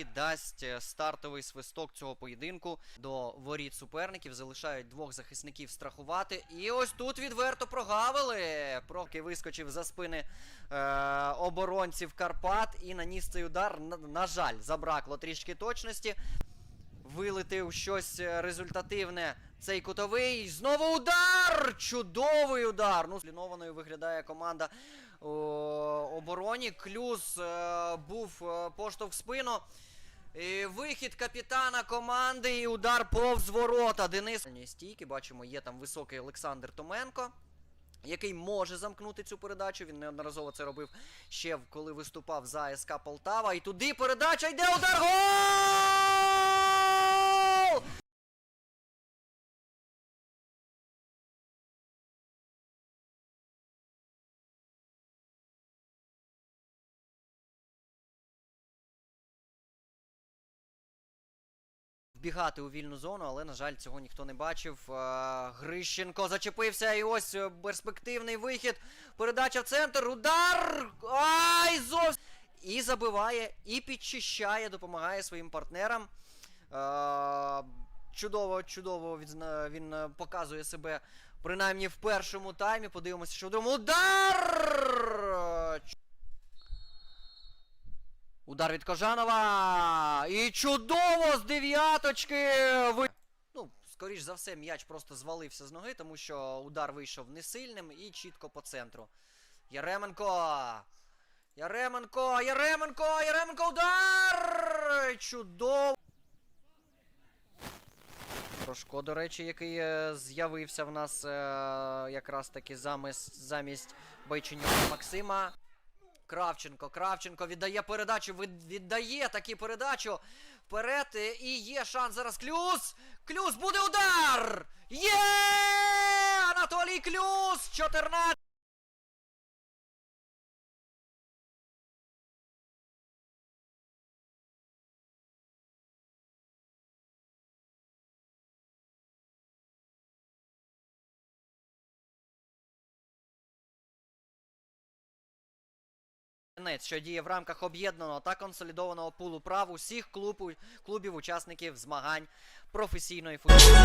І дасть е, стартовий свисток цього поєдинку до воріт суперників. Залишають двох захисників страхувати. І ось тут відверто прогавили. Проки вискочив за спини е, оборонців Карпат і наніс цей удар. На, на жаль, забракло трішки точності. Вилетив щось е, результативне. Цей кутовий. Знову удар! Чудовий удар! Ну, злінованою виглядає команда о, обороні. Клюз е, був е, поштовх в спину. І вихід капітана команди і удар повз ворота. Денис. Стійки, бачимо, є там високий Олександр Томенко. Який може замкнути цю передачу. Він неодноразово це робив ще коли виступав за СК Полтава. І туди передача йде удар. Гол! Вбігати у вільну зону, але, на жаль, цього ніхто не бачив. Е, Грищенко зачепився, і ось е, перспективний вихід. Передача в центр. Удар! Ай! Зовсім! І забиває, і підчищає, допомагає своїм партнерам. Е, чудово, чудово він показує себе принаймні в першому таймі. Подивимося, що в другому. Удар! Удар від Кожанова. І чудово з дев'яточки. Ви... Ну, скоріш за все, м'яч просто звалився з ноги, тому що удар вийшов несильним і чітко по центру. Яременко. Яременко, Яременко, Яременко, удар! Чудово. Трошко, до речі, який е, з'явився в нас е, якраз таки замість, замість Бойченюка Максима. Кравченко, Кравченко віддає передачу, віддає такі передачу вперед. е, І є шанс зараз. Клюс! Клюс буде удар! Є! Анатолій Клюс! 14. Що діє в рамках об'єднаного та консолідованого пулу прав усіх клубу, клубів учасників змагань професійної футболу.